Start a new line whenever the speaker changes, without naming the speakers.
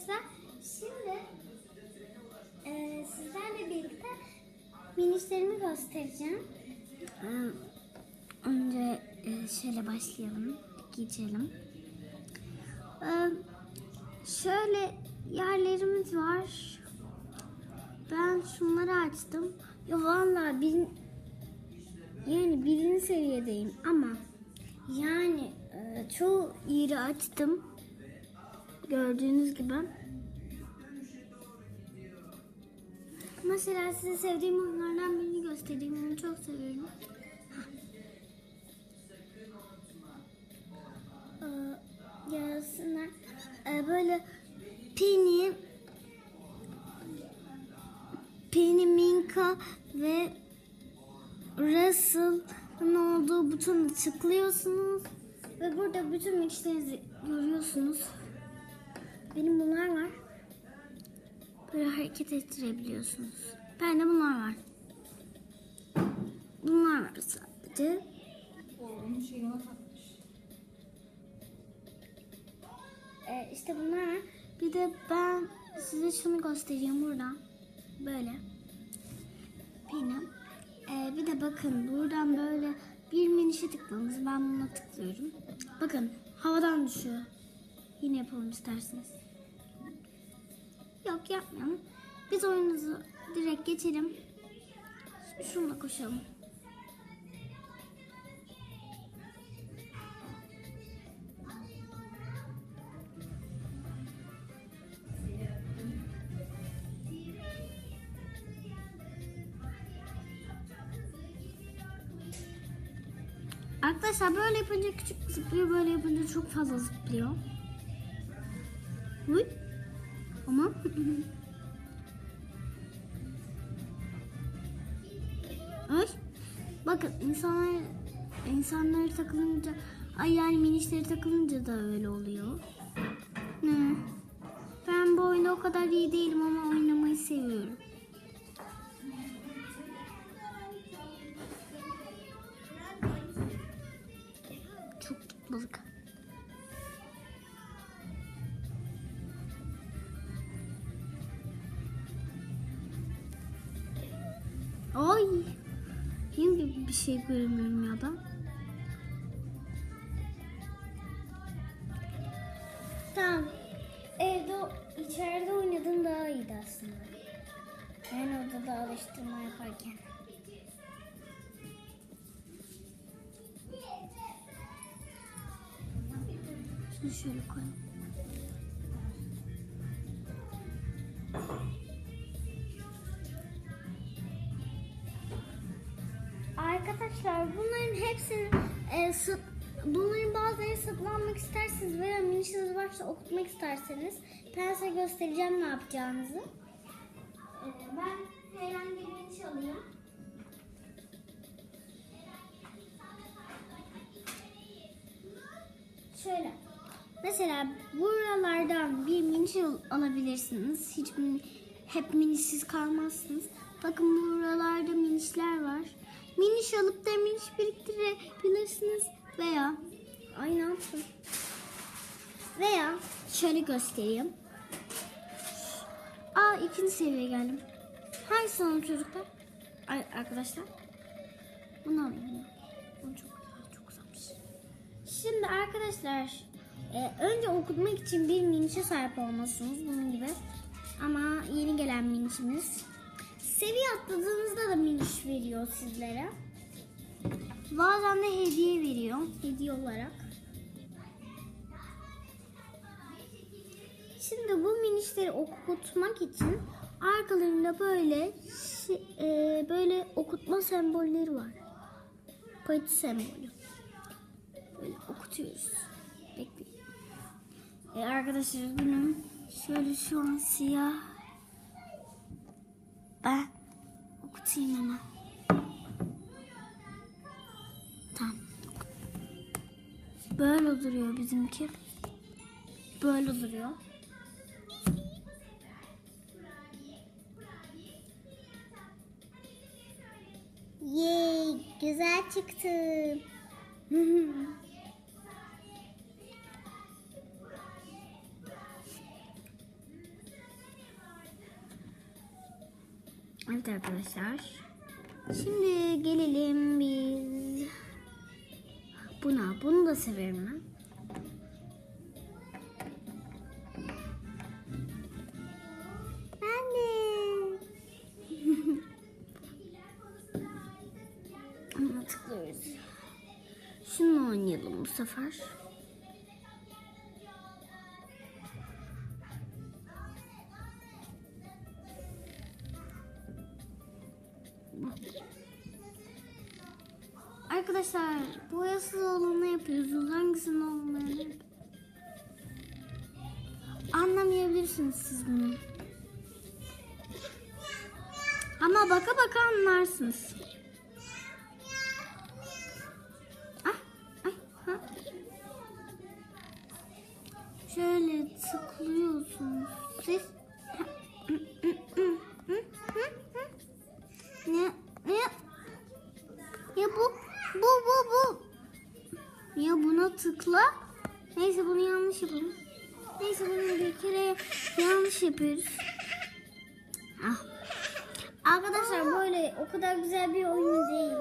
arkadaşlar. Şimdi e, sizlerle birlikte minişlerimi göstereceğim.
Önce e, şöyle başlayalım. Geçelim. Ee, Şöyle yerlerimiz var. Ben şunları açtım. Ya vallahi bir, yani birinci seviyedeyim ama yani e, çoğu yeri açtım. Gördüğünüz gibi. Mesela size sevdiğim oyunlardan birini göstereyim. Onu çok seviyorum. Ee, yarısına e, böyle Penny Penny Minka ve Russell'ın olduğu butona tıklıyorsunuz ve burada bütün mixlerinizi görüyorsunuz. Benim bunlar var. Böyle hareket ettirebiliyorsunuz. Bende bunlar var. Bunlar var sadece. Ee, işte bunlar var. Bir de ben size şunu göstereyim buradan. Böyle. Benim. Ee, bir de bakın buradan böyle bir minişe tıkladınız. Ben buna tıklıyorum. Bakın havadan düşüyor. Yine yapalım isterseniz. Yok yapmayalım. Biz oyunumuzu direkt geçelim. Şununla koşalım. Arkadaşlar böyle yapınca küçük zıplıyor, böyle yapınca çok fazla zıplıyor. Uy. Ama Ay. Bakın insanlar insanları takılınca ay yani minişleri takılınca da öyle oluyor. Ne? Ben bu oyunda o kadar iyi değilim ama oynamayı seviyorum. Çok balık. Bir, şey göremiyorum ya ben.
Tamam. Evde içeride oynadığın daha iyiydi aslında. Yani odada alıştırma yaparken.
Şunu şöyle koyalım.
Arkadaşlar bunların hepsini e, sıt, bunların bazıları sıtlanmak isterseniz veya minişiniz varsa okutmak isterseniz ben size göstereceğim ne yapacağınızı. E, ben herhangi bir miniş alayım. Şöyle. Mesela buralardan bir miniş al- alabilirsiniz. Hiç hep minişsiz kalmazsınız. Bakın buralarda minişler var. Miniş alıp da miniş biriktirebilirsiniz. Veya ay? Veya şöyle göstereyim. Aa ikinci seviyeye geldim. Hangisi alalım çocuklar? Ay, arkadaşlar. Bunu alayım. bunu. Bu çok güzel, çok güzelmiş. Şimdi arkadaşlar e, önce okutmak için bir minişe sahip olmalısınız bunun gibi. Ama yeni gelen minişimiz. Seviye atladığınızda da miniş veriyor sizlere. Bazen de hediye veriyor. Hediye olarak. Şimdi bu minişleri okutmak için arkalarında böyle e, böyle okutma sembolleri var. Payıt sembolü. Böyle okutuyoruz. Bekleyin. E arkadaşlar benim şöyle şu an siyah. Ben okutayım hemen. Tamam. Böyle duruyor bizimki. Böyle duruyor. Yay, güzel çıktı.
Evet arkadaşlar. Şimdi gelelim biz buna. Bunu da severim ben. Ben de. Buna tıklıyoruz. Şunu oynayalım bu sefer. Arkadaşlar boyasız olanı yapıyoruz. Hangisini olmayanı Anlamayabilirsiniz siz bunu. Ama baka baka anlarsınız. Ah, ay, ha. Şöyle tıklıyorsunuz siz. Tıkla. Neyse bunu yanlış yapalım. Neyse bunu bir kere yanlış yapıyoruz. Ah. Arkadaşlar böyle o kadar güzel bir oyun değil.